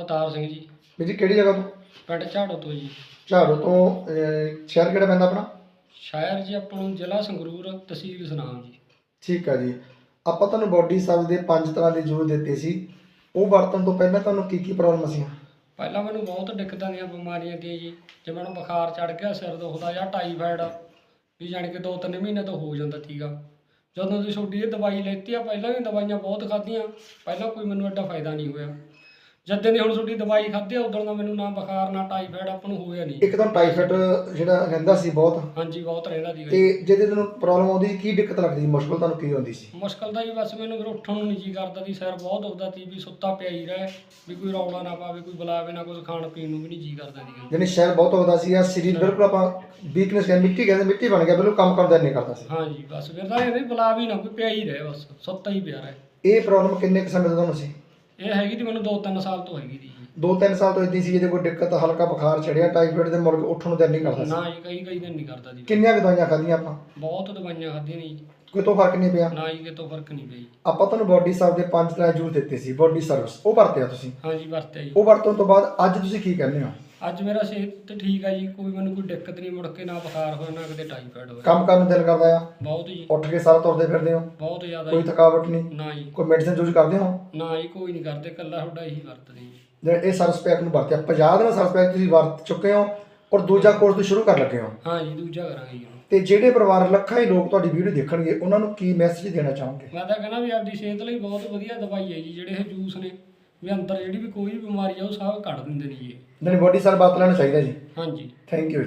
ਅਵਤਾਰ ਸਿੰਘ ਜੀ। ਵੀਰ ਜੀ ਕਿਹੜੀ ਜਗ੍ਹਾ ਤੋਂ? ਪਿੰਡ ਝਾੜੋ ਤੋਂ ਜੀ। ਝਾੜੂ ਤੋਂ ਅਹ, ਸ਼ਹਿਰ ਕਿਹੜਾ ਪੈਂਦਾ ਆਪਣਾ? ਸ਼ਹਿਰ ਜੀ ਆਪਾਂ ਨੂੰ ਜ਼ਿਲ੍ਹਾ ਸੰਗਰੂਰ ਤਹਿਸੀਲ ਸੁਨਾਮ ਜੀ। ਠੀਕ ਆ ਜੀ। ਆਪਾਂ ਤੁਹਾਨੂੰ ਬੋਡੀ ਸਬ ਦੇ ਪੰਜ ਤਰ੍ਹਾਂ ਦੇ ਜੂਸ ਦਿੱਤੇ ਸੀ। ਉਹ ਵਰਤਣ ਤੋਂ ਪਹਿਲਾਂ ਤੁਹਾਨੂੰ ਕੀ ਕੀ ਪ੍ਰੋਬਲਮ ਸੀ ਪਹਿਲਾਂ ਮੈਨੂੰ ਬਹੁਤ ਦਿੱਕਤਾਂ ਦੀਆਂ ਬਿਮਾਰੀਆਂ ਦੀਆਂ ਜੀ। ਜਿਵੇਂ ਮੈਨੂੰ ਬੁਖਾਰ ਚੜ ਗਿਆ ਸਿਰ ਦੁਖਦਾ ਜਾਂ ਟਾਈਫਾਇਡ ਵੀ ਜਾਣੀ ਕਿ ਦੋ ਤਿੰਨ ਮਹੀਨੇ ਤੋਂ ਹੋ ਜਾਂਦਾ ਸੀਗਾ। ਜਦੋਂ ਦੀ ਛੋਟੀ ਇਹ ਦਵਾਈ ਲੈਤੀ ਆ ਪਹਿਲਾਂ ਵੀ ਦਵਾਈਆਂ ਬਹੁਤ ਖਾਧੀਆਂ। ਪਹਿਲਾਂ ਕੋਈ ਮੈਨੂੰ ਐਡਾ ਫਾਇਦਾ ਨਹੀਂ ਹੋਇਆ। ਜਦੋਂ ਦੀ ਹੁਣ ਛੋਟੀ ਦਵਾਈ ਖਾਧੀ ਆ ਉਦੋਂ ਦਾ ਮੈਨੂੰ ਨਾ ਬੁਖਾਰ ਨਾ ਟਾਈਫਾਇਡ ਆਪਾਂ ਨੂੰ ਹੋਇਆ ਨਹੀਂ। ਇੱਕ ਤਾਂ ਟਾਈਫਾਇਡ ਜਿਹੜਾ ਰਹਿੰਦਾ ਸੀ ਬਹੁਤ। ਹਾਂਜੀ ਬਹੁਤ ਰਹਿੰਦਾ ਸੀਗਾ ਤੇ। ਜਿਹਦੇ ਤੁਹਾਨੂੰ ਪ੍ਰੋਬਲਮ ਆਉਂਦੀ ਸੀ ਕੀ ਦਿੱਕਤ ਲੱਗਦੀ ਸੀ? ਮੁਸ਼ਕਲ ਤੁਹਾਨੂੰ ਕੀ ਆਉਂਦੀ ਸੀ? ਮੁਸ਼ਕਲ ਤਾਂ ਜੀ ਬਸ ਮੈਨੂੰ ਫਿਰ ਉੱਠਣ ਨੂੰ ਨਹੀਂ ਜੀ ਕਰਦਾ ਸੀ ਸਿਰ ਬਹੁਤ ਦੁਖਦਾ ਸੀ ਵੀ ਸੁੱਤਾ ਪਿਆ ਹੀ ਰਹੇ ਵੀ ਕੋਈ ਰੌਲਾ ਨਾ ਪਾਵੇ ਕੋਈ ਬੁਲਾਵੇ ਨਾ ਕੁਝ ਖਾਣ ਪੀਣ ਨੂੰ ਵੀ ਨਹੀਂ ਜੀ ਕਰਦਾ ਸੀਗਾ। ਯਾਨੀ ਸ਼ਹਿਰ ਬਹੁਤ ਹੋਦਾ ਸੀ ਆ ਸਰੀਰ ਬਿਲਕੁਲ ਆਪਾਂ ਵੀਕਨੈਸ ਕਹਿੰਦੇ ਮਿੱਟੀ ਕਹਿੰਦੇ ਮਿੱਟੀ ਬਣ ਗਿਆ ਬਿਲਕੁਲ ਕੰਮ ਕਰਨ ਦਾ ਨਹੀਂ ਕਰਦਾ ਸੀ। ਹਾਂਜੀ ਬਸ ਫਿਰ ਤਾਂ ਇਹ ਵੀ ਬੁਲਾ ਵੀ ਨਾ ਕੋਈ ਪਿਆ ਹੀ ਰਹੇ ਬਸ ਸੁੱਤਾ ਹੀ ਪਿਆ ਰਹੇ। ਇਹ ਪ੍ਰੋਬਲਮ ਕਿੰਨੇ ਕੁ ਸਮੇਂ ਤੋਂ ਤੁਹਾਨੂੰ ਸੀ? ਇਹ ਹੈਗੀ ਤੀ ਮੈਨੂੰ 2-3 ਸਾਲ ਤੋਂ ਹੈਗੀ ਦੀ ਜੀ। 2-3 ਸਾਲ ਤੋਂ ਇਦਾਂ ਸੀ ਜਿਹਦੇ ਕੋਈ ਦਿੱਕਤ ਹਲਕਾ ਬੁਖਾਰ ਚੜਿਆ ਟਾਈਫਾਇਡ ਦੇ ਕੇ ਉੱਠਣ ਨੂੰ ਦਿਲ ਨਹੀਂ ਕਰਦਾ ਸੀ। ਨਾ ਜੀ ਕਈ ਕਈ ਦਿਨ ਨਹੀਂ ਕਰਦਾ ਜੀ। ਕਿੰਨੀਆਂ ਕੁ ਦਵਾਈਆਂ ਖਾਧੀਆਂ ਆਪਾਂ? ਬਹੁਤ ਦਵਾਈਆਂ ਖਾਧੀਆਂ ਨੇ ਜੀ। ਕੋਈ ਤੋਂ ਫ਼ਰਕ ਨਹੀਂ ਪਿਆ? ਨਾ ਜੀ ਕਿਤੋਂ ਫ਼ਰਕ ਨਹੀਂ ਪਿਆ ਜੀ। ਆਪਾਂ ਤੁਹਾਨੂੰ ਬੋਡੀ ਸਰਵ ਦੇ ਪੰਜ ਤਰ੍ਹਾਂ ਜੂਸ ਦਿੱਤੇ ਸੀ ਬੋਡੀ ਸਰਵਿਸ ਉਹ ਵਰਤਿਆ ਤੁਸੀਂ? ਹਾਂਜੀ ਵਰਤਿਆ ਜੀ। ਉਹ ਵਰਤਣ ਤੋਂ ਬਾਅਦ ਅੱਜ ਤੁਸੀਂ ਕੀ ਕਹਿੰਦੇ ਹੋ? ਅੱਜ ਮੇਰਾ ਸਿਹਤ ਠੀਕ ਆ ਜੀ ਕੋਈ ਮੈਨੂੰ ਕੋਈ ਦਿੱਕਤ ਨਹੀਂ ਮੁੜ ਕੇ ਨਾ ਬੁਖਾਰ ਹੋਇਆ ਨਾ ਕਿਤੇ ਟਾਈਫਾਇਡ ਹੋਇਆ। ਕੰਮ ਕਰਨ ਨੂੰ ਦਿਲ ਕਰਦਾ ਆ? ਬਹੁਤ ਜੀ। ਉੱਠ ਕੇ ਸਾਰਾ ਤੁਰਦੇ ਫਿਰਦੇ ਹੋ? ਬਹੁਤ ਜ਼ਿਆਦਾ ਕੋਈ ਜੀ। ਥਕਾਵਟ ਨਹੀਂ? ਨਾ ਜੀ। ਕੋਈ ਮੈਡੀਸਿਨ ਯੂਜ਼ ਕਰਦੇ ਹੋ? ਨਾ ਜੀ ਕੋਈ ਨਹੀਂ ਕਰਦੇ ਕੱਲਾ ਤੁਹਾਡਾ ਇਹੀ ਵਰਤਦੇ ਜੀ। ਜਿਹੜਾ ਇਹ ਸਰਵਿਸ ਪੈਕ ਨੂੰ ਵਰਤਿਆ 50 ਦਿਨ ਸਰਵਿਸ ਪੈਕ ਤੁਸੀਂ ਵਰਤ ਚੁੱਕੇ ਹੋ ਔਰ ਦੂਜਾ ਕੋਰਸ ਤੁਸੀਂ ਸ਼ੁਰੂ ਕਰ ਲੱਗੇ ਹੋ? ਹਾਂ ਜੀ ਦੂਜਾ ਕਰਾਂਗੇ ਜੀ। ਹੁਣ। ਤੇ ਜਿਹੜੇ ਪਰਿਵਾਰ ਲੱਖਾਂ ਹੀ ਲੋਕ ਤੁਹਾਡੀ ਵੀਡੀਓ ਦੇਖਣਗੇ ਉਹਨਾਂ ਨੂੰ ਕੀ ਮੈਸੇਜ ਦੇਣਾ ਚਾਹੋਗੇ? ਮੈਂ ਤਾਂ ਕਹਿੰਦਾ ਵੀ ਆਪਦੀ ਸਿਹਤ ਲਈ ਬਹੁਤ ਵਧੀਆ ਦਵਾਈ ਹੈ ਜੀ ਜਿਹੜੇ ਇਹ ਜੂਸ ਨੇ। ਵੀ ਅੰਦਰ ਜਿਹੜੀ ਵੀ ਕੋਈ ਵੀ ਬਿਮਾਰੀ ਆ ਉਹ ਸਭ ਕੱਢ ਦਿੰਦੇ ਨੇ ਜੀ ਇਹ। ਨਹੀਂ ਬੋਡੀ ਸਰਵ ਵਰਤ ਲੈਣਾ ਚਾਹੀਦਾ ਜੀ। ਹਾਂਜੀ। Thank you